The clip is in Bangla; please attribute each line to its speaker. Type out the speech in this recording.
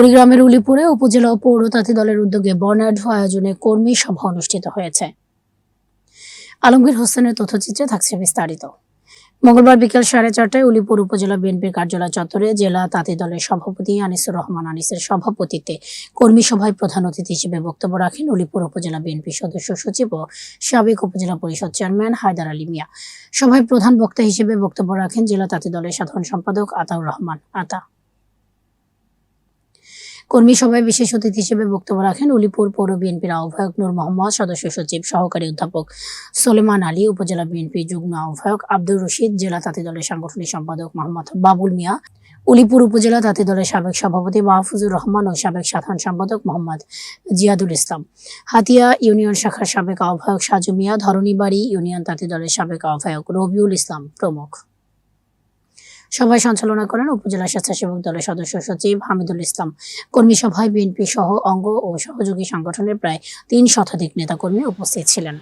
Speaker 1: কুড়িগ্রামের উলিপুরে উপজেলা ও পৌর তাঁতি দলের উদ্যোগে বর্ণাঢ্য আয়োজনে কর্মী সভা অনুষ্ঠিত হয়েছে। আলমগীর হোসেনের তথ্যচিত্রে থাকছে বিস্তারিত। মঙ্গলবার বিকেল সাড়ে চারটায় উলিপুর উপজেলা বিএনপির কার্যালয় চত্বরে জেলা তাঁতি দলের সভাপতি আনিসুর রহমান আনিসের সভাপতিত্বে কর্মী সভায় প্রধান অতিথি হিসেবে বক্তব্য রাখেন উলিপুর উপজেলা বিএনপি সদস্য সচিব ও সাবেক উপজেলা পরিষদ চেয়ারম্যান হায়দার আলী মিয়া। সভায় প্রধান বক্তা হিসেবে বক্তব্য রাখেন জেলা তাঁতি দলের সাধারণ সম্পাদক আতাউর রহমান। আতা কর্মী সভায় বিশেষ অতিথি হিসেবে বক্তব্য রাখেন উলিপুর পৌর বিএনপির আহ্বায়ক নূর মোহাম্মদ, সদস্য সচিব, সহকারী অধ্যাপক সলেমান আলী, উপজেলা বিএনপি যুগ্ম আহ্বায়ক আব্দুর রশিদ, জেলা তাঁতি দলের সাংগঠনিক সম্পাদক মোহাম্মদ বাবুল মিয়া, উলিপুর উপজেলা তাঁতি দলের সাবেক সভাপতি মাহফুজুর রহমান ও সাবেক সাধারণ সম্পাদক মোহাম্মদ জিয়াদুল ইসলাম। হাতিয়া ইউনিয়ন শাখার সাবেক আহ্বায়ক সাজু মিয়া, ধরণীবাড়ি ইউনিয়ন তাঁতি দলের সাবেক আহ্বায়ক রবিউল ইসলাম প্রমুখ। সভায় সঞ্চালনা করেন উপজেলা স্বেচ্ছাসেবক দলের সদস্য সচিব হামিদুল ইসলাম। কর্মী সভায় বিএনপি সহ অঙ্গ ও সহযোগী সংগঠনের প্রায় তিন শতাধিক নেতাকর্মী উপস্থিত ছিলেন।